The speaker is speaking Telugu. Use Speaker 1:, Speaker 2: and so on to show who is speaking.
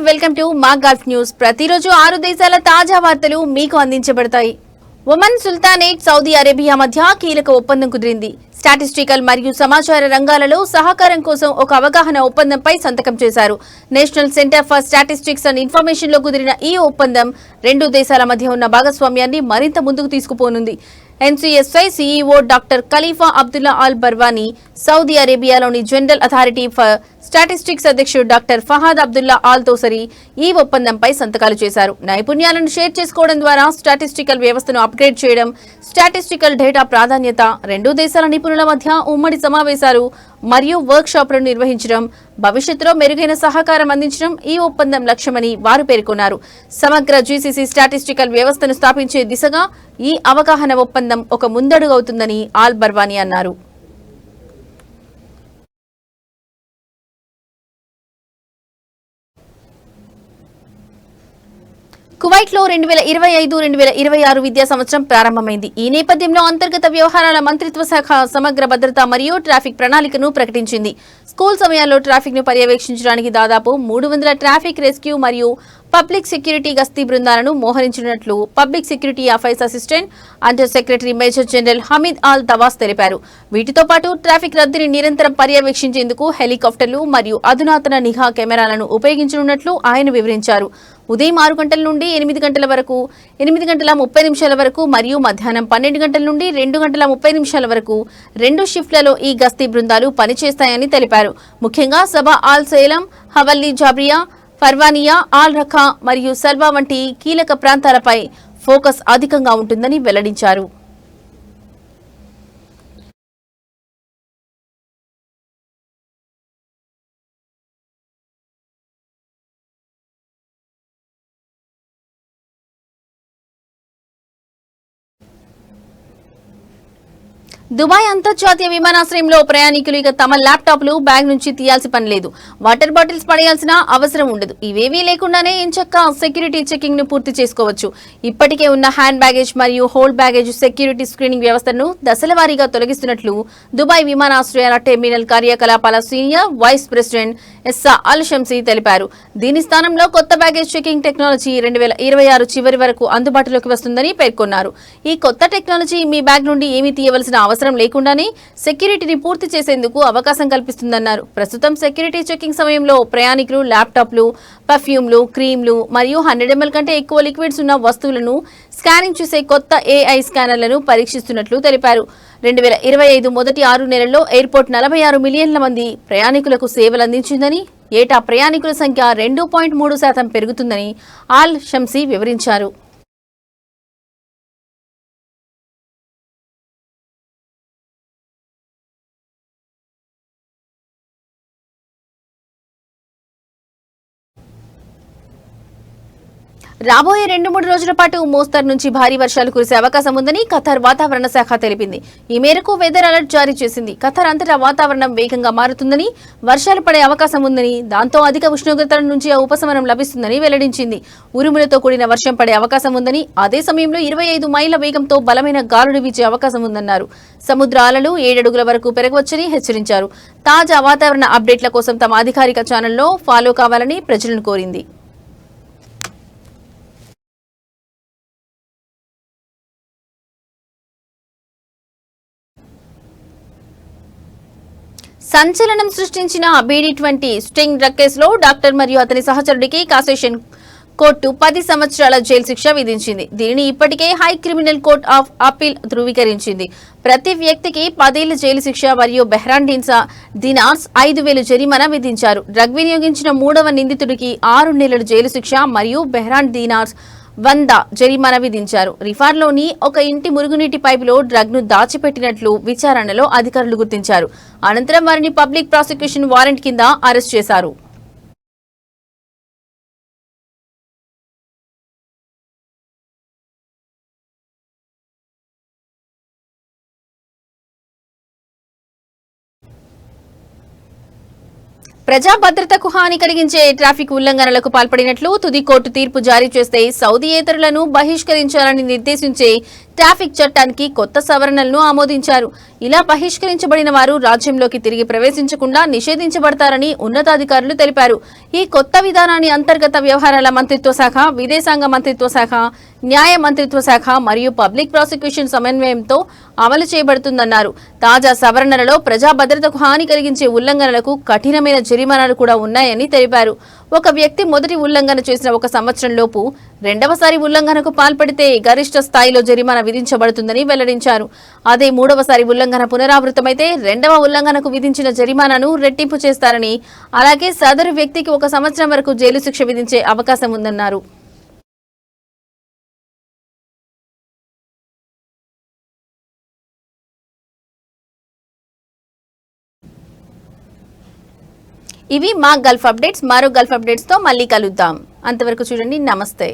Speaker 1: వెల్కమ్ టు మా గల్ఫ్ న్యూస్. ప్రతిరోజు ఆరు దేశాల తాజా వార్తలు మీకు అందించబడతాయి. ఒమన్ సుల్తానేట్ సౌదీ అరేబియా మధ్య కీలక ఒప్పందం కుదిరింది. స్టాటిస్టికల్ మరియు సమాచార రంగాలలో సహకారం కోసం ఒక అవగాహన ఒప్పందంపై సంతకం చేశారు. National centre for statistics and ఇన్ఫర్మేషన్లో కుదిరిన ఈ ఒప్పందం రెండు దేశాల మధ్య ఉన్న భాగస్వామ్యాన్ని మరింత ముందుకు తీసుకుపోనుంది. NCSI CEO doctor Khalifa Abdullah Al Barwani Saudi అరేబియాలోని general authority for statistics అధ్యక్షుడు doctor Fahad Abdullah Al Tosari ఈ ఒప్పందంపై సంతకాలు చేశారు. నైపుణ్యాలను షేర్ చేసుకోవడం ద్వారా స్టాటిస్టికల్ వ్యవస్థను అప్గ్రేడ్ చేయడం స్టాటిస్టికల్ డేటా ప్రాధాన్యత రెండు దేశాల నిపుణుల మధ్య ఉమ్మడి సమావేశాలు మరియు వర్క్ షాపులను నిర్వహించడం భవిష్యత్తులో మెరుగైన సహకారం అందించడం ఈ ఒప్పందం లక్ష్యమని వారు పేర్కొన్నారు. సమగ్ర జీసీసీ స్టాటిస్టికల్ వ్యవస్థను స్థాపించే దిశగా ఈ అవగాహన ఒప్పందం ఒక ముందడుగు అవుతుందని ఆల్ బర్వానీ అన్నారు. కువైట్లో రెండు వేల ఇరవై ఐదు రెండు వేల ఇరవై ఆరు విద్యా సంవత్సరం ప్రారంభమైంది. ఈ నేపథ్యంలో అంతర్గత వ్యవహారాల మంత్రిత్వ శాఖ సమగ్ర భద్రత మరియు ట్రాఫిక్ ప్రణాళికను ప్రకటించింది. స్కూల్ సమయాల్లో ట్రాఫిక్ను పర్యవేక్షించడానికి దాదాపు మూడు వందల ట్రాఫిక్ రెస్క్యూ మరియు పబ్లిక్ సెక్యూరిటీ గస్తీ బృందాలను మోహరించినట్లు public security affairs assistant under secretary major general Hamid Al Tawas తెలిపారు. వీటితో పాటు ట్రాఫిక్ రద్దీని నిరంతరం పర్యవేక్షించేందుకు హెలికాప్టర్లు మరియు అధునాతన నిఘా కెమెరాలను ఉపయోగించనున్నట్లు ఆయన వివరించారు. ఉదయం ఆరు గంటల నుండి ఎనిమిది గంటల వరకు ఎనిమిది గంటల ముప్పై నిమిషాల వరకు మరియు మధ్యాహ్నం పన్నెండు గంటల నుండి రెండు గంటల ముప్పై నిమిషాల వరకు రెండు షిఫ్ట్లలో ఈ గస్తీ బృందాలు పనిచేస్తాయని తెలిపారు. ముఖ్యంగా Sabah Al Salem Hawally Jabriya Farwaniya Al Riqqa మరియు సల్వా వంటి కీలక ప్రాంతాలపై ఫోకస్ అధికంగా ఉంటుందని వెల్లడించారు. దుబాయ్ అంతర్జాతీయ విమానాశ్రయంలో ప్రయాణికులు ఇక తమ ల్యాప్టాప్లు బ్యాగ్ నుంచి తీయాల్సి పని లేదు. వాటర్ బాటిల్స్ పడేయాల్సిన అవసరం ఉండదు. ఇవేవీ లేకుండానే ఎంచక్క సెక్యూరిటీ చెకింగ్ను పూర్తి చేసుకోవచ్చు. ఇప్పటికే ఉన్న హ్యాండ్ బ్యాగేజ్ మరియు హోల్డ్ బ్యాగేజ్ సెక్యూరిటీ స్క్రీనింగ్ వ్యవస్థను దశలవారీగా తొలగిస్తున్నట్లు దుబాయ్ విమానాశ్రయాల టెర్మినల్ కార్యకలాపాల senior vice president Essa Al Shamsi తెలిపారు. దీని స్థానంలో కొత్త బ్యాగేజ్ చెకింగ్ టెక్నాలజీ రెండు వేల ఇరవై ఆరు చివరి వరకు అందుబాటులోకి వస్తుందని పేర్కొన్నారు. ఈ కొత్త టెక్నాలజీ మీ బ్యాగ్ నుండి ఏమీ తీయవలసిన అవసరం అవసరం లేకుండానే సెక్యూరిటీని పూర్తి చేసేందుకు అవకాశం కల్పిస్తుందన్నారు. ప్రస్తుతం సెక్యూరిటీ చెకింగ్ సమయంలో ప్రయాణికులు ల్యాప్టాప్లు పర్ఫ్యూమ్లు క్రీమ్లు మరియు హండ్రెడ్ ఎంఎల్ కంటే ఎక్కువ లిక్విడ్స్ ఉన్న వస్తువులను స్కానింగ్ చేసే కొత్త ఏఐ స్కానర్లను పరీక్షిస్తున్నట్లు తెలిపారు. రెండు వేల ఇరవై ఐదు మొదటి ఆరు నెలల్లో ఎయిర్పోర్ట్ నలభై ఆరు మిలియన్ల మంది ప్రయాణికులకు సేవలు అందించిందని ఏటా ప్రయాణికుల సంఖ్య రెండు పాయింట్ మూడు శాతం పెరుగుతుందని ఆల్ షంసీ వివరించారు. రాబోయే రెండు మూడు రోజుల పాటు మోస్తరు నుంచి భారీ వర్షాలు కురిసే అవకాశం ఉందని ఖతార్ వాతావరణ శాఖ తెలిపింది. ఈ మేరకు వెదర్ అలర్ట్ జారీ చేసింది. ఖతార్ అంతటా వాతావరణం వేగంగా మారుతుందని వర్షాలు పడే అవకాశం ఉందని దాంతో అధిక ఉష్ణోగ్రతల నుంచి ఉపశమనం లభిస్తుందని వెల్లడించింది. ఉరుములతో కూడిన వర్షం పడే అవకాశం ఉందని అదే సమయంలో ఇరవై ఐదు మైళ్ళ వేగంతో బలమైన గాలులు వీచే అవకాశం ఉందన్నారు. సముద్ర అలలు ఏడడుగుల వరకు పెరగవచ్చని హెచ్చరించారు. తాజా వాతావరణ అప్డేట్ల కోసం తమ అధికారిక ఛానల్లో ఫాలో కావాలని ప్రజలను కోరింది. సంచలనం సృష్టించిన బీడీ ట్వంటీ స్టింగ్ డ్రగ్ కేసులో డాక్టర్ మరియు అతని సహచరుడికి కాసేషన్ కోర్టు పది సంవత్సరాల జైలు శిక్ష విధించింది. దీనిని ఇప్పటికే high criminal court of appeal ధృవీకరించింది. ప్రతి వ్యక్తికి పదేళ్ళ జైలు శిక్ష మరియు బెహ్రాన్ డిన్సా దినార్స్ ఐదు వేలు జరిమానా విధించారు. డ్రగ్ వినియోగించిన మూడవ నిందితుడికి ఆరు నెలల జైలు శిక్ష మరియు బెహ్రాన్ దీనార్స్ వంద జరిమానా విధించారు. రిఫార్లోని ఒక ఇంటి మురుగునీటి పైపులో డ్రగ్ను దాచిపెట్టినట్లు విచారణలో అధికారులు గుర్తించారు. అనంతరం వారిని పబ్లిక్ ప్రాసిక్యూషన్ వారెంట్ కింద అరెస్ట్ చేశారు. ప్రజా భద్రతకు హాని కలిగించే ట్రాఫిక్ ఉల్లంఘనలకు పాల్పడినట్లు తుది కోర్టు తీర్పు జారీ చేస్తే సౌదీయేతరులను బహిష్కరించాలని నిర్దేశించే ట్రాఫిక్ చట్టానికి కొత్త సవరణలను ఆమోదించారు. ఇలా బహిష్కరించబడిన వారు రాజ్యంలోకి తిరిగి ప్రవేశించకుండా నిషేధించబడతారని ఉన్నతాధికారులు తెలిపారు. ఈ కొత్త విధానాన్ని అంతర్గత వ్యవహారాల మంత్రిత్వ శాఖ విదేశాంగ మంత్రిత్వ శాఖ న్యాయ మంత్రిత్వ శాఖ మరియు పబ్లిక్ ప్రాసిక్యూషన్ సమన్వయంతో అమలు చేయబడుతుందన్నారు. తాజా సవరణలలో ప్రజా భద్రతకు హాని కలిగించే ఉల్లంఘనలకు కఠినమైన జరిమానాలు కూడా ఉన్నాయని తెలిపారు. ఒక వ్యక్తి మొదటి ఉల్లంఘన చేసిన ఒక సంవత్సరంలోపు రెండవసారి ఉల్లంఘనకు పాల్పడితే గరిష్ట స్థాయిలో జరిమానా విధించబడుతుందని వెల్లడించారు. అదే మూడవసారి ఉల్లంఘన పునరావృతమైతే రెండవ ఉల్లంఘనకు విధించిన జరిమానాను రెట్టింపు చేస్తారని అలాగే సదరు వ్యక్తికి ఒక సంవత్సరం వరకు జైలు శిక్ష విధించే అవకాశం ఉందన్నారు. ఇవి మా గల్ఫ్ అప్డేట్స్ మరో గల్ఫ్ అప్డేట్స్తో మళ్ళీ కలుద్దాం. అంతవరకు చూడండి నమస్తే.